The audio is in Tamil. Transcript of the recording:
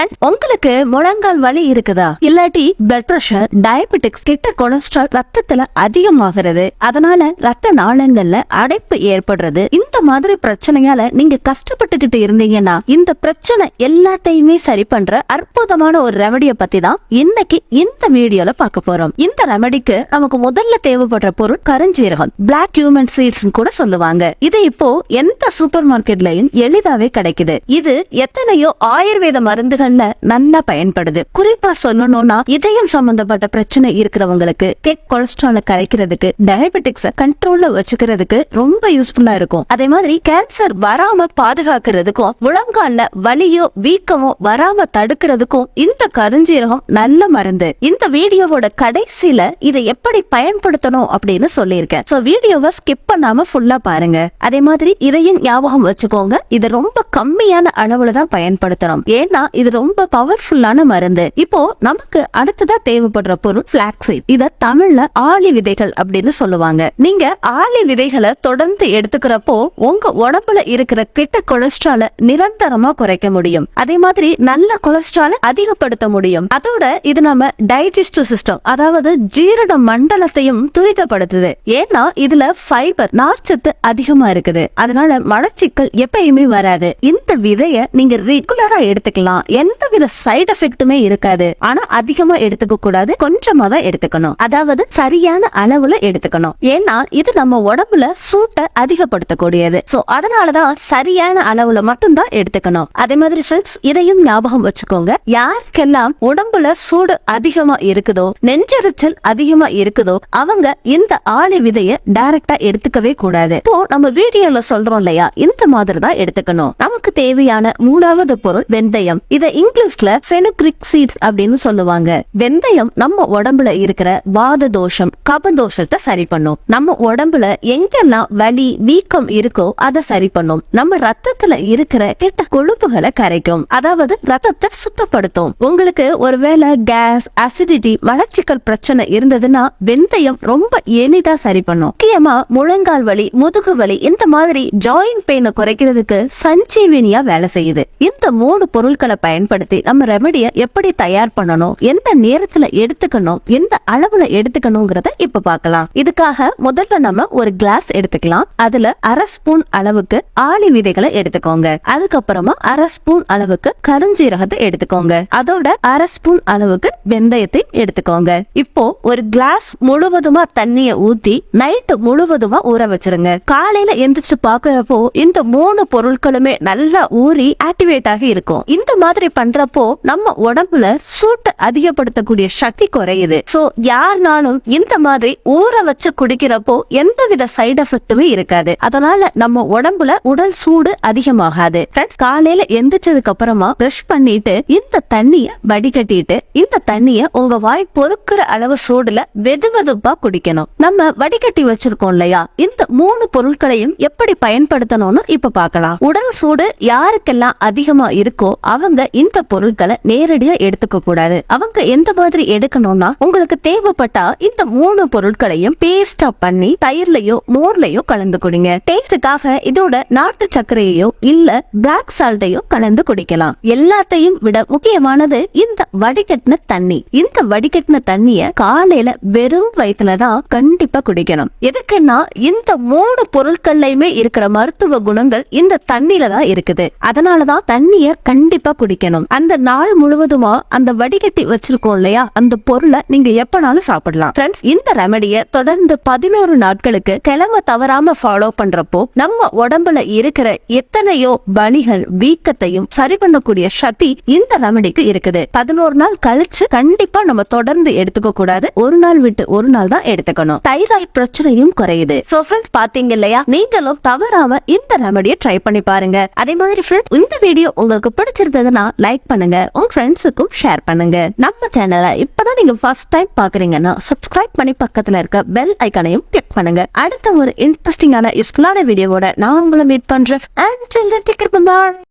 Friends, உங்களுக்கு முழங்கால் வலி இருக்குதா? இல்லாட்டி பிளட் பிரஷர் டயபெட்டிக்ஸ் கிட்ட கொலஸ்ட்ரால் ரத்தத்துல அதிகமாகிறது. அதனால ரத்த நாளங்கள்ல அடைப்பு ஏற்படுறது. இந்த மாதிரி பிரச்சனையால நீங்க கஷ்டப்பட்டுக்கிட்டு இருந்தீங்கன்னா இந்த பிரச்சனை எல்லாத்தையுமே சரி பண்ற அற்புதமான ஒரு ரெமடியை பத்தி தான் இன்னைக்கு இந்த வீடியோல பார்க்க போறோம். இந்த ரெமடிக்கு நமக்கு முதல்ல தேவைப்படுற பொருள் கருஞ்சீரகம். பிளாக் ஹியூமன் சீட்ஸ் கூட சொல்லுவாங்க. இது இப்போ எந்த சூப்பர் மார்க்கெட்லயும் எளிதாவே கிடைக்குது. இது எத்தனையோ ஆயுர்வேத மருந்துகள் மருந்துகள்ல நல்லா பயன்படுது. குறிப்பா சொல்லணும்னா இதயம் சம்பந்தப்பட்ட பிரச்சனை இருக்கிறவங்களுக்கு கெட் கொலஸ்ட்ரால கரைக்கிறதுக்கு டயபெட்டிக்ஸ கண்ட்ரோல்ல வச்சுக்கிறதுக்கு ரொம்ப யூஸ்ஃபுல்லா இருக்கும். அதே மாதிரி கேன்சர் வராம பாதுகாக்கிறதுக்கும் முழங்கால வலியோ வீக்கமோ வராம தடுக்கிறதுக்கும் இந்த கருஞ்சீரகம் நல்ல மருந்து. இந்த வீடியோவோட கடைசியில இதை எப்படி பயன்படுத்தணும் அப்படின்னு சொல்லியிருக்கேன். சோ வீடியோவை ஸ்கிப் பண்ணாம ஃபுல்லா பாருங்க. அதே மாதிரி இதையும் ஞாபகம் வச்சுக்கோங்க. இது ரொம்ப கம்மியான அளவுல தான் பயன்படுத்தணும். ஏன்னா இது ரொம்ப பவர்ஃபுல்லான மருந்து. இப்போ நமக்கு அடுத்ததா தேவைப்படுற பொருள் பிளாக்ஸீட் இத தமிழ்ல ஆளி விதைகள் அப்படின்னு சொல்லுவாங்க. நீங்க ஆளி விதைகளை தொடர்ந்து எடுத்துக்கிறப்போ உங்க உடம்புல இருக்கிற கெட்ட கொலஸ்ட்ரால நிரந்தரமா குறைக்க முடியும். அதே மாதிரி நல்ல கொலஸ்ட்ரால அதிகப்படுத்த முடியும். அதோட இது நம்ம டைஜஸ்டிவ் சிஸ்டம் அதாவது ஜீரண மண்டலத்தையும் துரிதப்படுத்துது. ஏன்னா இதுல ஃபைபர் நார்ச்சத்து அதிகமா இருக்குது. அதனால மலச்சிக்கல் எப்பயுமே வராது. இந்த விதைய நீங்க ரெகுலரா எடுத்துக்கலாம். எந்தவித சைடு எஃபெக்ட்டுமே இருக்காது. ஆனா அதிகமா எடுத்துக்க கூடாது. கொஞ்சமா தான் எடுத்துக்கணும். அதாவது சரியான அளவுல எடுத்துக்கணும். ஏன்னா இது நம்ம உடம்புல சூட்டை அதிகப்படுத்தக்கூடியது. சோ அதனாலதான் சரியான அளவுல மட்டும்தான் எடுத்துக்கணும். அதே மாதிரி ஃப்ரெண்ட்ஸ் இதையும் ஞாபகம் வச்சுக்கோங்க. யாருக்கெல்லாம் உடம்புல சூடு அதிகமா இருக்குதோ நெஞ்செரிச்சல் அதிகமா இருக்குதோ அவங்க இந்த ஆளி விதைய டைரக்டா எடுத்துக்கவே கூடாது. இப்போ நம்ம வீடியோல சொல்றோம் இல்லையா? இந்த மாதிரி தான் எடுத்துக்கணும். நமக்கு தேவையான மூணாவது பொருள் வெந்தயம். இதை இங்கிலீஷ்ல ஃபெனுக்ரிக் சீட்ஸ் அப்படின்னு சொல்லுவாங்க. வெந்தயம் நம்ம உடம்புல இருக்கிற வாத தோஷம் கப தோஷத்தை சரி பண்ணும். நம்ம உடம்புல எங்கெல்லாம் வலி வீக்கம் இருக்கோ அதை சரி பண்ணும். நம்ம ரத்தத்துல இருக்கிற கெட்ட கொழுப்புகளை கரைக்கும். அதாவது ரத்தத்தை சுத்தப்படுத்தும். உங்களுக்கு ஒருவேளை கேஸ் அசிடிட்டி மலச்சிக்கல் பிரச்சனை இருந்ததுன்னா வெந்தயம் ரொம்ப எளிதா சரி பண்ணும். முக்கியமா முழங்கால் வலி முதுகு வலி இந்த மாதிரி ஜாயிண்ட் பெயினை குறைக்கிறதுக்கு சஞ்சீவினியா வேலை செய்யுது. இந்த மூணு பொருட்களை பயன் பயன்படுத்தி நம்ம ரெமடியை எப்படி தயார் பண்ணணும் எந்த நேரத்துல எடுத்துக்கணும் எந்த அளவுல எடுத்துக்கணுங்கிறத இப்ப பார்க்கலாம். இதுக்காக முதல்ல நம்ம ஒரு கிளாஸ் எடுத்துக்கலாம். அதுல அரை ஸ்பூன் அளவுக்கு ஆளி விதைகளை எடுத்துக்கோங்க. அதுக்கப்புறமா அரை ஸ்பூன் அளவுக்கு கருஞ்சீரகத்தை எடுத்துக்கோங்க. அதோட அரை ஸ்பூன் அளவுக்கு வெந்தயத்தை எடுத்துக்கோங்க. இப்போ ஒரு கிளாஸ் முழுவதுமா தண்ணிய ஊத்தி நைட்டு முழுவதுமா ஊற வச்சிருங்க. காலையில எந்திரிச்சு பாக்குறப்போ இந்த மூணு பொருட்களுமே நல்லா ஊறி ஆக்டிவேட் ஆகி இருக்கும். இந்த மாதிரி பண்றப்போ நம்ம உடம்புல சூட்டை அதிகப்படுத்தக்கூடிய சக்தி குறையுது. சோ யாருனாலும் இந்த மாதிரி ஊற வச்சு குடிக்கிறப்போ எந்த வித சைடு எஃபெக்ட்டுமே இருக்காது. அதனால நம்ம உடம்புல உடல் சூடு அதிகமாகாது. காலையில எந்திரிச்சதுக்கு அப்புறமா பிரஷ் பண்ணிட்டு இந்த தண்ணிய வடிகட்டிட்டு இந்த தண்ணிய உங்க வாய் பொறுக்கிற அளவு சூடுல வெது வெதுப்பா குடிக்கணும். நம்ம வடிகட்டி வச்சிருக்கோம் இல்லையா? இந்த மூணு பொருட்களையும் எப்படி பயன்படுத்தணும்னு இப்ப பாக்கலாம் உடல் சூடு யாருக்கெல்லாம் அதிகமா இருக்கோ அவங்க இந்த பொருட்களை நேரடியா எடுத்துக்க கூடாது. அவங்க எந்த மாதிரி எடுக்கணும்னா உங்களுக்கு தேவைப்பட்டா இந்த மூணு பொருட்களையும் பேஸ்டா பண்ணி தயிர்லயோ மோர்லயோ கலந்து குடிங்க. டேஸ்டுக்காக இதோட நாட்டு சர்க்கரையோ இல்ல பிளாக் சால்ட்டையோ கலந்து குடிக்கலாம். எல்லாத்தையும் விட முக்கியமானது இந்த வடிகட்டின தண்ணி. இந்த வடிகட்டின தண்ணிய காலையில வெறும் வயிற்றுலதான் கண்டிப்பா குடிக்கணும். எதுக்குன்னா இந்த மூணு பொருட்கள்லயுமே இருக்கிற மருத்துவ குணங்கள் இந்த தண்ணியில தான் இருக்குது. அதனாலதான் தண்ணிய கண்டிப்பா குடிக்கணும். அந்த நாள் முழுவதுமா அந்த வடிகட்டி வச்சிருக்கோம் இல்லையா? அந்த பொருளை நீங்க எப்பனாலும் சாப்பிடலாம். ஃப்ரெண்ட்ஸ் இந்த ரெமடிய தொடர்ந்து பதினோரு நாட்களுக்கு கிழமை தவறாம ஃபாலோ பண்றப்போ நம்ம உடம்புல இருக்கிற எத்தனையோ வலிகள் வீக்கத்தையும் சரி பண்ணக்கூடிய சக்தி இந்த ரெமடிக்கு இருக்குது. பதினோரு நாள் கழிச்சு கண்டிப்பா நம்ம தொடர்ந்து எடுத்துக்க கூடாது. ஒரு நாள் விட்டு ஒரு நாள் தான் எடுத்துக்கணும். தைராய்டு பிரச்சனையும் குறையுது. சோ ஃப்ரெண்ட்ஸ் பாத்தீங்க இல்லையா? நீங்களும் தவறாம இந்த ரெமடியை ட்ரை பண்ணி பாருங்க. அதே மாதிரி ஃப்ரெண்ட்ஸ் இந்த வீடியோ உங்களுக்கு பிடிச்சிருந்ததுன்னா லைக் பண்ணுங்க உங்க ஃப்ரெண்ட்ஸுக்கும் ஷேர் பண்ணுங்க. நம்ம சேனலை இப்பதான் நீங்க ஃபர்ஸ்ட் டைம் பாக்குறீங்கன்னா சப்ஸ்கிரைப் பண்ணி பக்கத்துல இருக்க பெல் ஐக்கானையும் கிளிக் பண்ணுங்க. அடுத்த ஒரு இன்ட்ரெஸ்டிங்கான யூஸ்ஃபுல்லான வீடியோவோட நான் உங்களை மீட் பண்றேன். அண்ட்